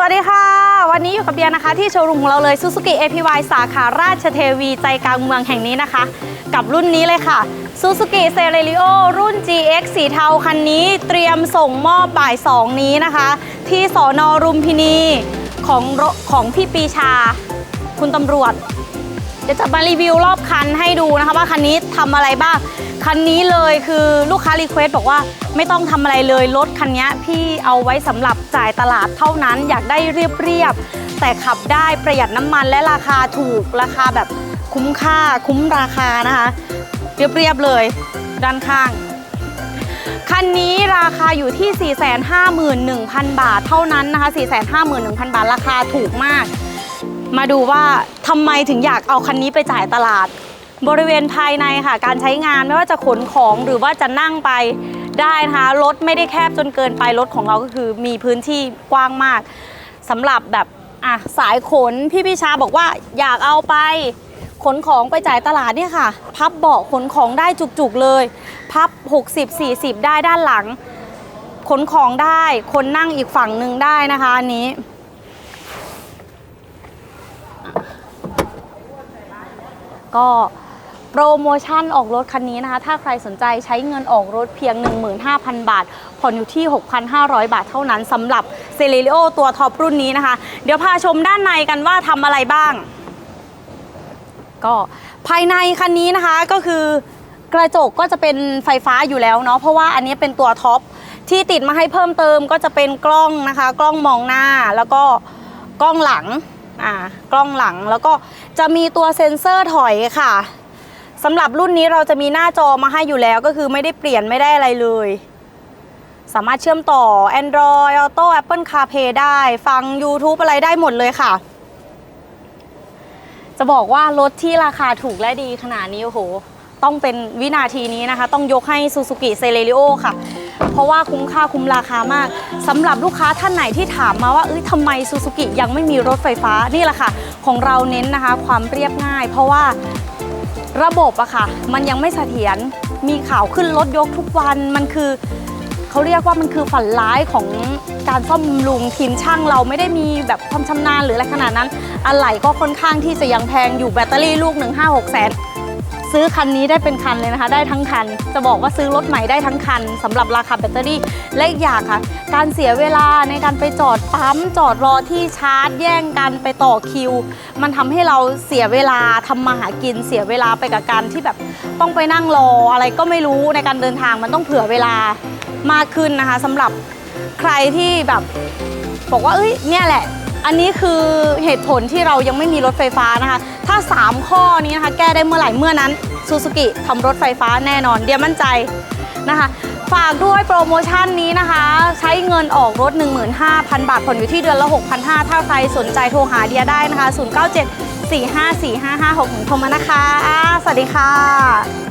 สวัสดีค่ะ วันนี้อยู่กับเบียร์นะคะที่โชว์รูมของเราเลย Suzuki APY สาขาราชเทวีใจกลางเมืองแห่งนี้นะคะ กับรุ่นนี้เลยค่ะ Suzuki c e l e r i o รุ่น GX สีเทาคันนี้เตรียมส่งมอบบ่าย 2 นี้นะคะ ที่สอนอรุมพินีของของพี่ปีชา คุณตำรวจ เดี๋ยวจะมารีวิวรอบคันให้ดูนะคะว่าคันนี้ทำอะไรบ้าง คันนี้เลยคือลูกค้ารีเควสบอกว่าไม่ต้องทำอะไรเลยรถคันนี้พี่เอาไว้สำหรับจ่ายตลาดเท่านั้นอยากได้เรียบๆแต่ขับได้ประหยัดน้ำมันและราคาถูกราคาแบบคุ้มค่าคุ้มราคานะคะ เรียบๆเลย ด้านข้าง คันนี้ราคาอยู่ที่ 451,000 บาทเท่านั้นนะคะ 451,000 บาทราคาถูกมาก มาดูว่าทำไมถึงอยากเอาคันนี้ไปจ่ายตลาด บริเวณภายในค่ะ การใช้งานไม่ว่าจะขนของหรือว่าจะนั่งไปได้นะคะรถไม่ได้แคบจนเกินไปรถของเราก็คือมีพื้นที่กว้างมากสำหรับแบบอะสายขนพี่พิชาบอกว่าอยากเอาไปขนของไปจ่ายตลาดเนี่ยค่ะ พับเบาะขนของได้จุกๆเลย พับ 60 40 ได้ด้านหลัง ขนของได้คนนั่งอีกฝั่งหนึ่งได้นะคะอันนี้ ก็ โปรโมชั่นออกรถคันนี้นะคะ ถ้าใครสนใจใช้เงินออกรถเพียง 15,000 บาท ผ่อนอยู่ที่ 6,500 บาทเท่านั้นสำหรับเซเล r โอตัวท็อปรุ่นนี้นะคะ เดี๋ยวพาชมด้านในกันว่าทำอะไรบ้าง ก็ภายในคันนี้นะคะก็คือกระจกก็จะเป็นไฟฟ้าอยู่แล้วเนาะเพราะว่าอันนี้เป็นตัวท็อปที่ติดมาให้เพิ่มเติมก็จะเป็นกล้องนะคะ กล้องมองหน้าแล้วก็กล้องหลังอ่ากล้องหลังแล้วก็จะมีตัวเซ็นเซอร์ถอยค่ะ สำหรับรุ่นนี้เราจะมีหน้าจอมาให้อยู่แล้วก็คือไม่ได้เปลี่ยนไม่ได้อะไรเลย สามารถเชื่อมต่อ Android Auto Apple CarPlay ได้ ฟัง YouTube อะไรได้หมดเลยค่ะ จะบอกว่ารถที่ราคาถูกและดีขนาดนี้โอ้โห ต้องเป็นวินาทีนี้นะคะ ต้องยกให้ Suzuki c e l e r i o ค่ะ เพราะว่าคุ้มค่าคุ้มราคามากสำหรับลูกค้าท่านไหนที่ถามมาว่าเอ้ยทำไม Suzuki ยังไม่มีรถไฟฟ้านี่แหละค่ะ ของเราเน้นนะคะ ความเรียบง่าย เพราะว่า ระบบอะค่ะ มันยังไม่เสถียรมีข่าวขึ้นรถยกทุกวันมันคือเขาเรียกว่ามันคือฝันร้ายของการซ่อมบำรุงทีมช่างเราไม่ได้มีแบบความชำนาญหรืออะไรขนาดนั้นอะไหล่ก็ค่อนข้างที่จะยังแพงอยู่แบตเตอรี่ลูกหนึ่งห้าหกแสน ซื้อคันนี้ได้เป็นคันเลยนะคะ ได้ทั้งคัน จะบอกว่าซื้อรถใหม่ได้ทั้งคันสำหรับราคาแบตเตอรี่และอีกอย่างค่ะ การเสียเวลาในการไปจอดปั๊มจอดรอที่ชาร์จ แย่งกันไปต่อคิว มันทำให้เราเสียเวลาทำมาหากินเสียเวลาไปกับการที่แบบต้องไปนั่งรออะไรก็ไม่รู้ในการเดินทางมันต้องเผื่อเวลามากขึ้นนะคะสำหรับใครที่แบบบอกว่าเอ้ยเนี่ยแหละ อันนี้คือเหตุผลที่เรายังไม่มีรถไฟฟ้านะคะ 3 ข้อนี้นะคะ แก้ได้เมื่อไหร่เมื่อนั้นซูซูกิทำรถไฟฟ้าแน่นอนเดียมั่นใจนะคะ ฝากด้วยโปรโมชั่นนี้นะคะ ใช้เงินออกรถ 15,000 บาทผ่อนอยู่ที่เดือนละ 6,500 ถ้าใครสนใจโทรหาเดียได้นะคะ 097 4545556โทรมานะคะ สวัสดีค่ะ